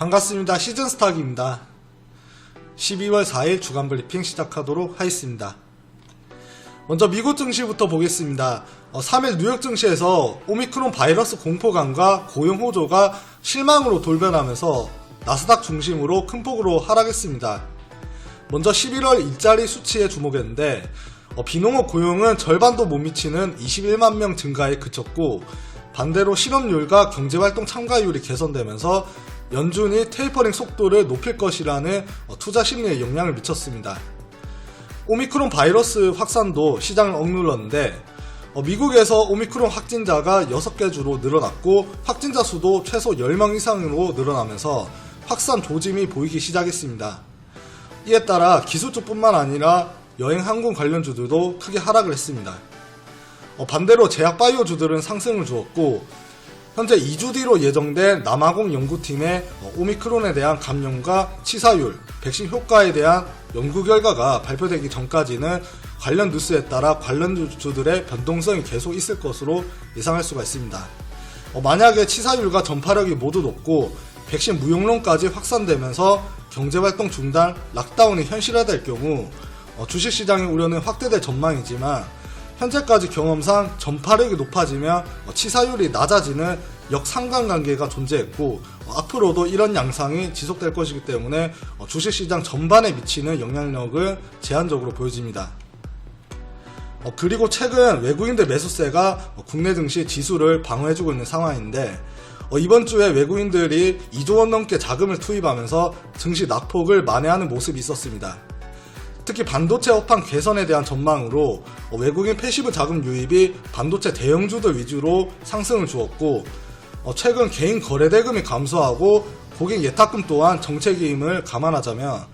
반갑습니다. 시즌 스타기입니다. 12월 4일 주간 브리핑 시작하도록 하겠습니다. 먼저 미국 증시부터 보겠습니다. 어, 3일 뉴욕 증시에서 오미크론 바이러스 공포감과 고용 호조가 실망으로 돌변하면서 나스닥 중심으로 큰 폭으로 하락했습니다. 먼저 11월 일자리 수치에 주목했는데 어, 비농업 고용은 절반도 못 미치는 21만 명 증가에 그쳤고 반대로 실업률과 경제활동 참가율이 개선되면서 연준이 테이퍼링 속도를 높일 것이라는 어, 투자 심리에 영향을 미쳤습니다. 오미크론 바이러스 확산도 시장을 억눌렀는데 어, 미국에서 오미크론 확진자가 6개 주로 늘어났고 확진자 수도 최소 10명 이상으로 늘어나면서 확산 조짐이 보이기 시작했습니다. 이에 따라 기술주뿐만 아니라 여행 항공 관련주들도 크게 하락을 했습니다. 어, 반대로 제약 바이오주들은 상승을 주었고 현재 2주 뒤로 예정된 남아공 연구팀의 어, 오미크론에 대한 감염과 치사율, 백신 효과에 대한 연구 결과가 발표되기 전까지는 관련 뉴스에 따라 관련 주들의 변동성이 계속 있을 것으로 예상할 수가 있습니다. 어, 만약에 치사율과 전파력이 모두 높고 백신 무용론까지 확산되면서 경제활동 중단, 락다운이 현실화될 경우 어, 주식시장의 우려는 확대될 전망이지만 현재까지 경험상 전파력이 높아지면 어, 치사율이 낮아지는 역상관관계가 존재했고 어, 앞으로도 이런 양상이 지속될 것이기 때문에 어, 주식시장 전반에 미치는 영향력은 제한적으로 보여집니다. 어, 그리고 최근 외국인들 매수세가 어, 국내 증시 지수를 방어해주고 있는 상황인데 어, 이번 주에 외국인들이 2조 원 넘게 자금을 투입하면서 증시 낙폭을 만회하는 모습이 있었습니다. 특히 반도체 업황 개선에 대한 전망으로 어, 외국인 패시브 자금 유입이 반도체 대형주들 위주로 상승을 주었고 어, 최근 개인 거래 대금이 감소하고 고객 예탁금 또한 정책임을 감안하자면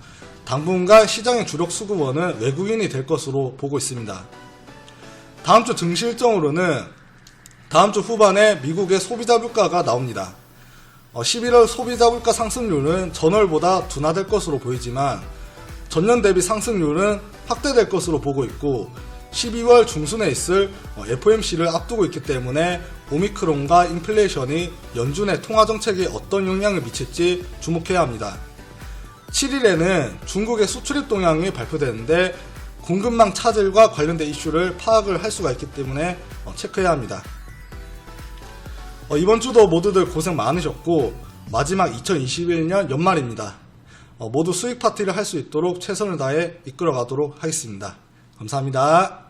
당분간 시장의 주력 수급원은 외국인이 될 것으로 보고 있습니다. 다음 주 증시 일정으로는 다음 주 후반에 미국의 소비자 물가가 나옵니다. 어, 11월 소비자 물가 상승률은 전월보다 둔화될 것으로 보이지만 전년 대비 상승률은 확대될 것으로 보고 있고 12월 중순에 있을 어, FOMC를 앞두고 있기 때문에 오미크론과 인플레이션이 연준의 통화 정책에 어떤 영향을 미칠지 주목해야 합니다. 7일에는 중국의 수출입 동향이 발표되는데 공급망 차질과 관련된 이슈를 파악을 할 수가 있기 때문에 어, 체크해야 합니다. 어, 이번 주도 모두들 고생 많으셨고 마지막 2021년 연말입니다. 어, 모두 수익 파티를 할 수 있도록 최선을 다해 이끌어 가도록 하겠습니다. 감사합니다.